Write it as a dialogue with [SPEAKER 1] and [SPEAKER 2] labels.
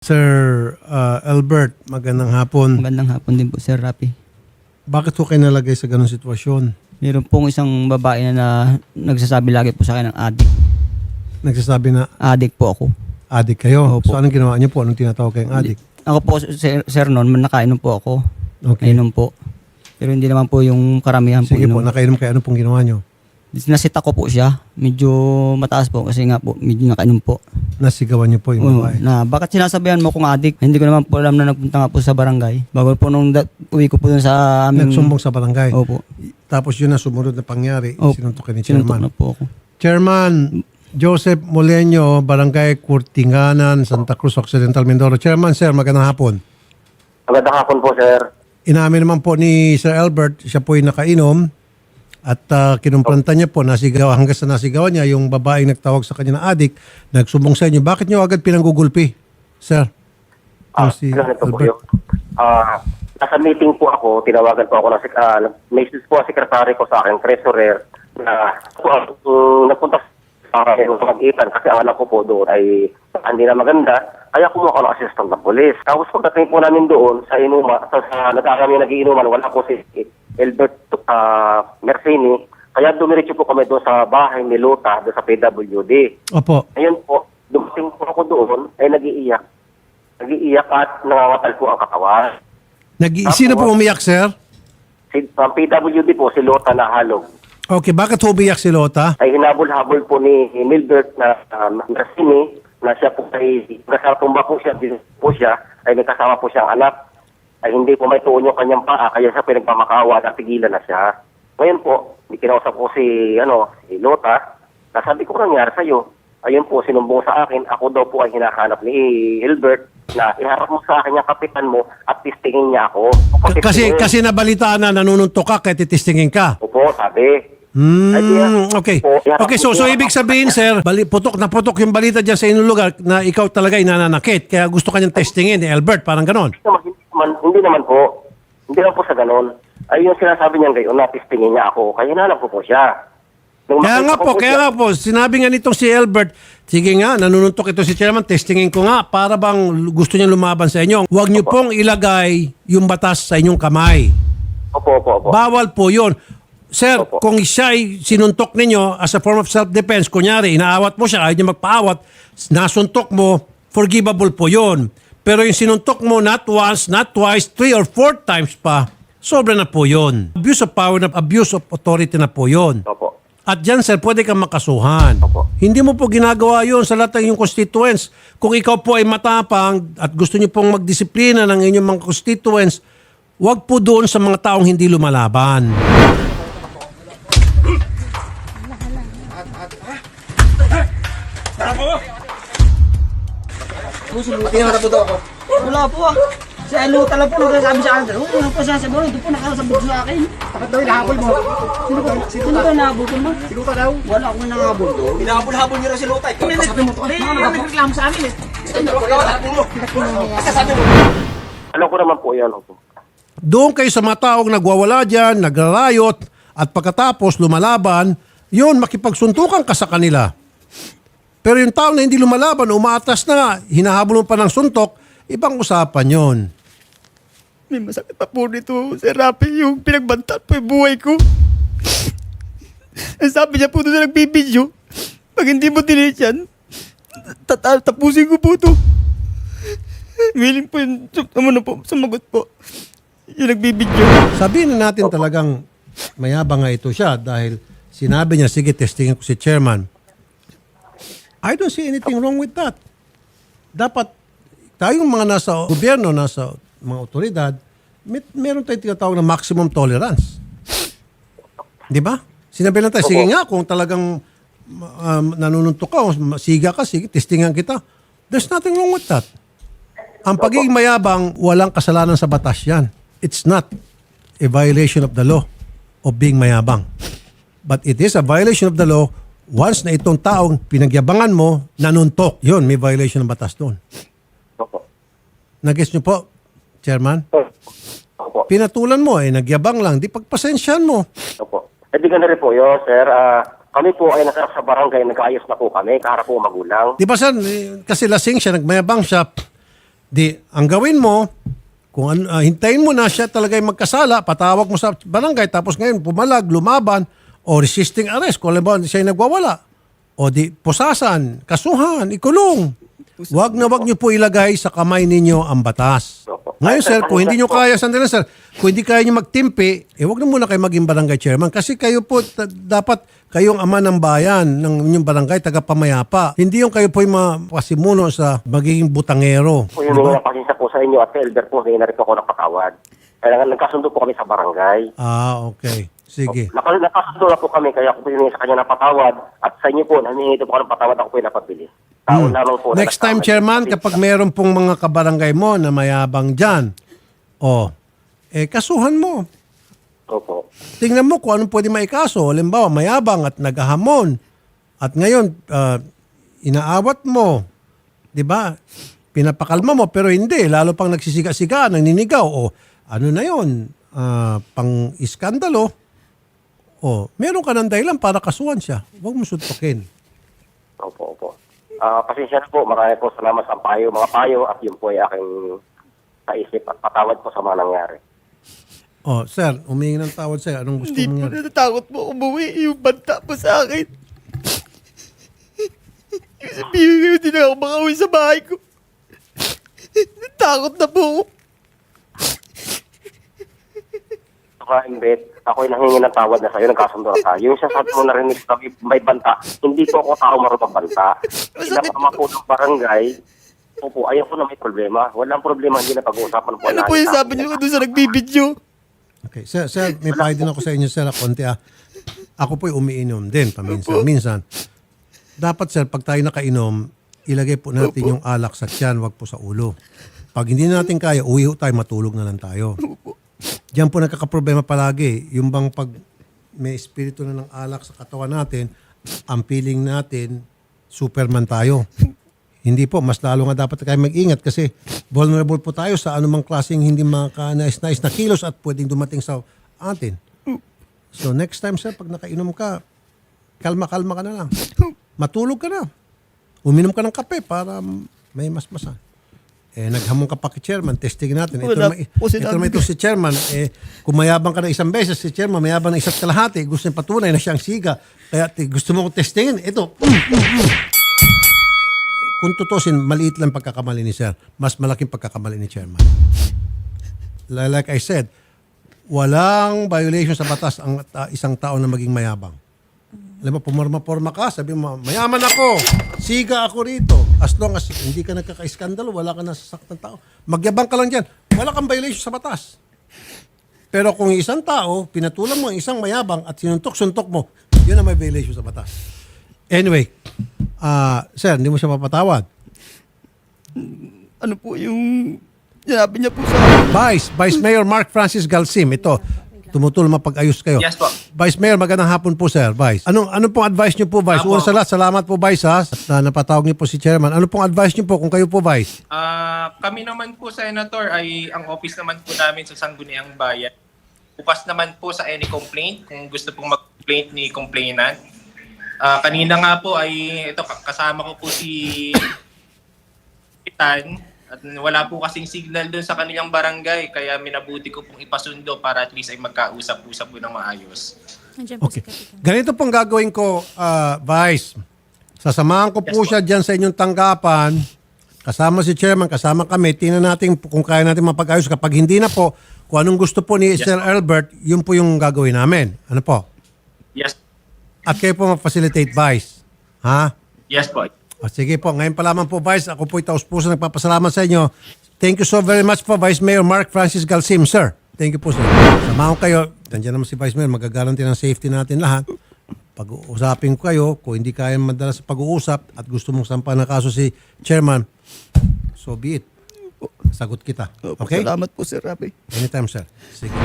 [SPEAKER 1] Sir uh, Albert, magandang hapon.
[SPEAKER 2] Magandang hapon din po, Sir Rapi.
[SPEAKER 1] Bakit po kayo nalagay sa ganong sitwasyon?
[SPEAKER 2] Meron pong isang babae na, na nagsasabi lagi po sa akin ng addict.
[SPEAKER 1] Nagsasabi na
[SPEAKER 2] Addict po ako.
[SPEAKER 1] adik kayo.
[SPEAKER 2] Opo.
[SPEAKER 1] So anong ginawa niyo po? Anong tinatawag kayong adik?
[SPEAKER 2] Ako po, Sir, sir noon, nakainom po ako.
[SPEAKER 1] Okay.
[SPEAKER 2] Nainom po. Pero hindi naman po yung karamihan po.
[SPEAKER 1] Sige po,
[SPEAKER 2] inom.
[SPEAKER 1] nakainom kayo. Ano pong ginawa niyo?
[SPEAKER 2] Nasita ko po siya. Medyo mataas po kasi nga po, medyo nakainom po.
[SPEAKER 1] Nasigawan niyo po yung
[SPEAKER 2] Oo,
[SPEAKER 1] babae.
[SPEAKER 2] na bakit sinasabihan mo kung addict? Hindi ko naman po alam na nagpunta nga po sa barangay. Bago po nung dat- uwi ko po dun sa aming...
[SPEAKER 1] Nagsumbong sa barangay.
[SPEAKER 2] Opo.
[SPEAKER 1] Tapos yun na sumunod na pangyari.
[SPEAKER 2] Opo.
[SPEAKER 1] Sinuntok ni
[SPEAKER 2] Sinuntok
[SPEAKER 1] chairman.
[SPEAKER 2] na po ako.
[SPEAKER 1] Chairman Joseph Moleño, Barangay Kurtinganan, Santa Cruz Occidental, Mindoro. Chairman, sir, magandang hapon.
[SPEAKER 3] Magandang hapon po, sir.
[SPEAKER 1] Inamin naman po ni Sir Albert, siya po ay nakainom at uh, kinumpranta niya po, nasigaw, hanggang sa nasigawan niya, yung babaeng nagtawag sa kanya na adik, nagsumbong sa inyo. Bakit niyo agad pinanggugulpi, sir?
[SPEAKER 3] Ah,
[SPEAKER 1] si
[SPEAKER 3] ganito po
[SPEAKER 1] Albert.
[SPEAKER 3] yun. Ah, nasa meeting po ako, tinawagan po ako ng sek- ah, message po ang sekretary ko sa akin, treasurer, na uh, nagpunta sa akin yung magitan kasi ang alam ko po doon ay hindi na maganda. Kaya kumuha ko ng assistant ng polis. Tapos pagdating po namin doon sa inuma, sa, sa nagkakami nagiinuman, wala po si Albert uh, Mercini. Kaya dumiretso po kami doon sa bahay ni Lota, doon sa PWD.
[SPEAKER 1] Opo.
[SPEAKER 3] Ayun po, dumating po ako doon, ay nag-iiyak. Nag-iiyak at nangangatal po ang katawan.
[SPEAKER 1] Nag sino po umiyak, sir?
[SPEAKER 3] Si, ang PWD po, si Lota na halog.
[SPEAKER 1] Okay, bakit umiyak si Lota?
[SPEAKER 3] Ay hinabol-habol po ni Milbert na um, Mercini na siya po ay kasatumba po siya, po siya, ay may kasama po siyang anak. Ay hindi po may tuon yung kanyang paa, kaya siya pinagpamakawa at tigilan na siya. Ngayon po, kinausap ko si, ano, si Lota, nasabi ko nangyari sa'yo. Ayun po, sinumbong sa akin, ako daw po ay hinahanap ni Hilbert na iharap mo sa akin yung kapitan mo at tistingin niya ako.
[SPEAKER 1] K- kasi kasi nabalitaan na nanununtok ka kaya titistingin ka.
[SPEAKER 3] Opo, sabi. Ay, yeah.
[SPEAKER 1] okay. Okay, so so ibig sabihin, sir, bali, putok na putok yung balita diyan sa inyong lugar na ikaw talaga inananakit. Kaya gusto kanyang testingin ni Albert, parang ganon.
[SPEAKER 3] Hindi naman, hindi naman, po. Hindi naman po sa ganon. Ay yung sinasabi niya ngayon, natistingin niya ako. Kaya hinanap ko po siya. Nung
[SPEAKER 1] Kaya
[SPEAKER 3] makita
[SPEAKER 1] nga
[SPEAKER 3] ko
[SPEAKER 1] po, kaya
[SPEAKER 3] siya-
[SPEAKER 1] nga po, sinabi nga nitong si Albert, sige nga, nanununtok ito si chairman, testingin ko nga, para bang gusto niya lumaban sa inyo. Huwag niyo pong ilagay yung batas sa inyong kamay.
[SPEAKER 3] Opo, opo, opo.
[SPEAKER 1] Bawal po yun. Sir,
[SPEAKER 3] Opo.
[SPEAKER 1] kung siya ay sinuntok ninyo as a form of self-defense, kunyari, inaawat mo siya, ayaw niya magpaawat, nasuntok mo, forgivable po yun. Pero yung sinuntok mo not once, not twice, three or four times pa, sobra na po yun. Abuse of power, na abuse of authority na po yun.
[SPEAKER 3] Opo.
[SPEAKER 1] At dyan, sir, pwede kang makasuhan.
[SPEAKER 3] Opo.
[SPEAKER 1] Hindi mo po ginagawa yun sa lahat ng inyong constituents. Kung ikaw po ay matapang at gusto niyo pong magdisiplina ng inyong mga constituents, wag po doon sa mga taong hindi lumalaban.
[SPEAKER 4] Wala po ah. Si ano talaga po nagsasabi sa akin, oh, ano po sasabi mo, ito po nakasabot sa akin. Bakit daw inahabol mo? Sino ba? Sino ba nahabol ko mo? Sino ka daw? Wala akong nangahabol doon.
[SPEAKER 5] Hinahabol-habol niyo rin si Lutay.
[SPEAKER 4] Kasabi mo to. Ay, nagreklamo sa amin eh.
[SPEAKER 3] Alam ko naman po yan.
[SPEAKER 1] Doon kayo sa mga taong nagwawala dyan, nagrarayot, at pagkatapos lumalaban, yun, makipagsuntukan ka sa kanila. Pero yung tao na hindi lumalaban, umaatras na nga, hinahabol mo pa ng suntok, ibang usapan yon.
[SPEAKER 4] May masakit pa po nito, Sir Rapi, yung pinagbantat po yung buhay ko. Ang sabi niya po doon sa nagbibidyo, pag hindi mo tinis yan, tata- tapusin ko po to. Willing po yun, ano po, sumagot po. Yung nagbibidyo.
[SPEAKER 1] Sabihin na natin talagang mayabang nga ito siya dahil sinabi niya, sige, testingin ko si chairman. I don't see anything wrong with that. Dapat tayong mga nasa gobyerno, nasa mga otoridad, may, meron tayong tinatawag na maximum tolerance. Di ba? Sinabi lang tayo, sige nga, kung talagang um, nanununtok ka, siga ka, sige, testingan kita. There's nothing wrong with that. Ang pagiging mayabang, walang kasalanan sa batas yan. It's not a violation of the law of being mayabang. But it is a violation of the law once na itong taong pinagyabangan mo, nanuntok. Yun, may violation ng batas doon.
[SPEAKER 3] Opo.
[SPEAKER 1] Nag-guess nyo po, Chairman?
[SPEAKER 3] Opo.
[SPEAKER 1] Pinatulan mo, eh, nagyabang lang. Di pagpasensyahan mo.
[SPEAKER 3] Opo. Eh di ganun rin po yun, sir. Ah, kami po ay nasa sa barangay, nag-ayos na po kami, kara po magulang.
[SPEAKER 1] Di ba sir, eh, kasi lasing siya, nagmayabang siya, Di, ang gawin mo, kung an- ah, hintayin mo na siya talaga yung magkasala, patawag mo sa barangay, tapos ngayon pumalag, lumaban, o resisting arrest, kung alam mo siya nagwawala. O di, pusasan, kasuhan, ikulong. Huwag na wag niyo po ilagay sa kamay ninyo ang batas. Ngayon, sir, kung hindi nyo
[SPEAKER 3] Po.
[SPEAKER 1] kaya, sandali sir, kung hindi kaya nyo magtimpi, eh, wag na muna kayo maging barangay chairman kasi kayo po, dapat kayong ama ng bayan ng inyong barangay, tagapamayapa. Hindi yung kayo po yung mapasimuno sa magiging butangero.
[SPEAKER 3] Po yung mga pasensya po sa inyo at elder po, ngayon na rin po ako napatawad. Kaya nga nagkasundo po kami sa barangay.
[SPEAKER 1] Ah, okay. Sige.
[SPEAKER 3] Naka, nakasundo na po kami, kaya ako po yung sa kanya napatawad. At sa inyo po, naningi po ako ng patawad, ako po yung napabili. Tao lamang po. na
[SPEAKER 1] Hmm. Next time,
[SPEAKER 3] nagkamali.
[SPEAKER 1] chairman, kapag meron pong mga kabarangay mo na mayabang dyan, oh, eh, kasuhan mo.
[SPEAKER 3] Opo.
[SPEAKER 1] Tingnan mo kung anong pwede maikaso. Halimbawa, mayabang at naghahamon. At ngayon, ah, inaawat mo. Di ba? Pinapakalma mo, pero hindi. Lalo pang nagsisiga-siga, naninigaw. O ano na yon pang iskandalo. O, meron ka ng dahilan para kasuhan siya. Huwag mo suntukin.
[SPEAKER 3] Opo, opo. Ah, pasensya na po, marami po salamat sa payo, mga payo, at yun po ay aking kaisip at patawad po sa mga nangyari.
[SPEAKER 1] O, sir, humingi ng tawad sa'yo. Anong gusto
[SPEAKER 4] Hindi
[SPEAKER 1] mo
[SPEAKER 4] po natatakot po umuwi. Yung banta po sa akin. Yung sabihin ko, hindi na ako makauwi sa bahay ko. Natakot na po ako.
[SPEAKER 3] Saka, Imbet, ako ay nangingi ng tawad na sa'yo, nagkasundo na tayo. Yung sasabi mo narinig sa may banta, hindi po ako tao marunong banta. Pinapama po ng barangay, opo, ayaw ko na may problema. Walang problema, hindi na pag-uusapan po.
[SPEAKER 4] Ano po yung sabi niyo doon sa nagbibidyo?
[SPEAKER 1] Okay, sir, sir, may pahay din ako sa inyo, sir, konti ah. Ako po'y umiinom din, paminsan. Minsan. Dapat, sir, pag tayo nakainom, ilagay po natin yung alak sa tiyan, wag po sa ulo. Pag hindi natin kaya, uwi ho tayo, matulog na lang tayo. Diyan po nagkakaproblema palagi. Yung bang pag may espiritu na ng alak sa katawan natin, ang feeling natin, superman tayo. Hindi po, mas lalo nga dapat tayo mag-ingat kasi vulnerable po tayo sa anumang klaseng hindi makakanais-nais na kilos at pwedeng dumating sa atin. So next time sir, pag nakainom ka, kalma-kalma ka na lang. Matulog ka na. Uminom ka ng kape para may masmasan. Eh, naghamon ka pa kay chairman, testing natin. Ito,
[SPEAKER 4] Wala
[SPEAKER 1] naman,
[SPEAKER 4] po
[SPEAKER 1] ito
[SPEAKER 4] sinabi
[SPEAKER 1] naman ito si chairman. Eh, kung mayabang ka na isang beses, si chairman mayabang na isa't kalahati, gusto niya patunay na siyang siga. Kaya ti- gusto mo kong testingin, ito. mm, mm, mm. Kung tutusin, maliit lang pagkakamali ni sir. Mas malaking pagkakamali ni chairman. Li- Like I said, walang violation sa batas ang ta- isang tao na maging mayabang. Alam mo, pumarma-porma ka, sabi mo, mayaman ako, siga ako rito. As long as hindi ka nagkaka-iskandalo, wala ka nasasaktan tao. Magyabang ka lang dyan, wala kang violation sa batas. Pero kung isang tao, pinatulan mo ang isang mayabang at sinuntok-suntok mo, yun ang may violation sa batas. Anyway, ah sir, hindi mo siya mapatawad.
[SPEAKER 4] Ano po yung sinabi niya po sa akin?
[SPEAKER 1] Vice, Vice Mayor Mark Francis Galsim, ito, tumutulong mapag-ayos kayo.
[SPEAKER 5] Yes po.
[SPEAKER 1] Vice Mayor, magandang hapon po, sir. Vice. Anong, anong pong advice niyo po, Vice?
[SPEAKER 5] Apo.
[SPEAKER 1] Una sa lahat, salamat po, Vice, ha? Na napatawag niyo po si Chairman. Ano pong advice niyo po kung kayo po, Vice?
[SPEAKER 5] Ah, kami naman po, Senator, ay ang office naman po namin sa Sangguniang Bayan. Bukas naman po sa any complaint kung gusto pong mag-complaint ni complainant. Ah, kanina nga po ay ito ka- kasama ko po si Kapitan at wala po kasing signal doon sa kanilang barangay kaya minabuti ko pong ipasundo para at least ay magkausap-usap po ng maayos.
[SPEAKER 6] Nandiyan po
[SPEAKER 1] Okay.
[SPEAKER 6] si Kapitan.
[SPEAKER 1] Ganito pong gagawin ko, ah, Vice. Sasamahan ko po
[SPEAKER 5] Yes, po.
[SPEAKER 1] siya dyan sa inyong tanggapan. Kasama si Chairman, kasama kami. Tingnan natin po kung kaya natin mapag-ayos. Kapag hindi na po, kung anong gusto po ni Sir Albert, yun po yung gagawin namin. Ano po?
[SPEAKER 5] Yes.
[SPEAKER 1] At kayo po ma-facilitate, Vice. Ha?
[SPEAKER 5] Yes po.
[SPEAKER 1] O, sige po, ngayon pa lamang po, Vice. Ako po taus puso nagpapasalamat sa inyo. Thank you so very much po, Vice Mayor Mark Francis Galsim, sir. Thank you po, sir. Samahan ko kayo. Nandiyan naman si Vice Mayor. Magagaranti ng safety natin lahat. Pag-uusapin ko kayo, kung hindi kaya madala sa pag-uusap at gusto mong sampa ng kaso si Chairman, so be it. Sagot kita.
[SPEAKER 4] Opo,
[SPEAKER 1] Okay?
[SPEAKER 4] Salamat po, Sir Rafi.
[SPEAKER 1] Anytime, sir. Sige.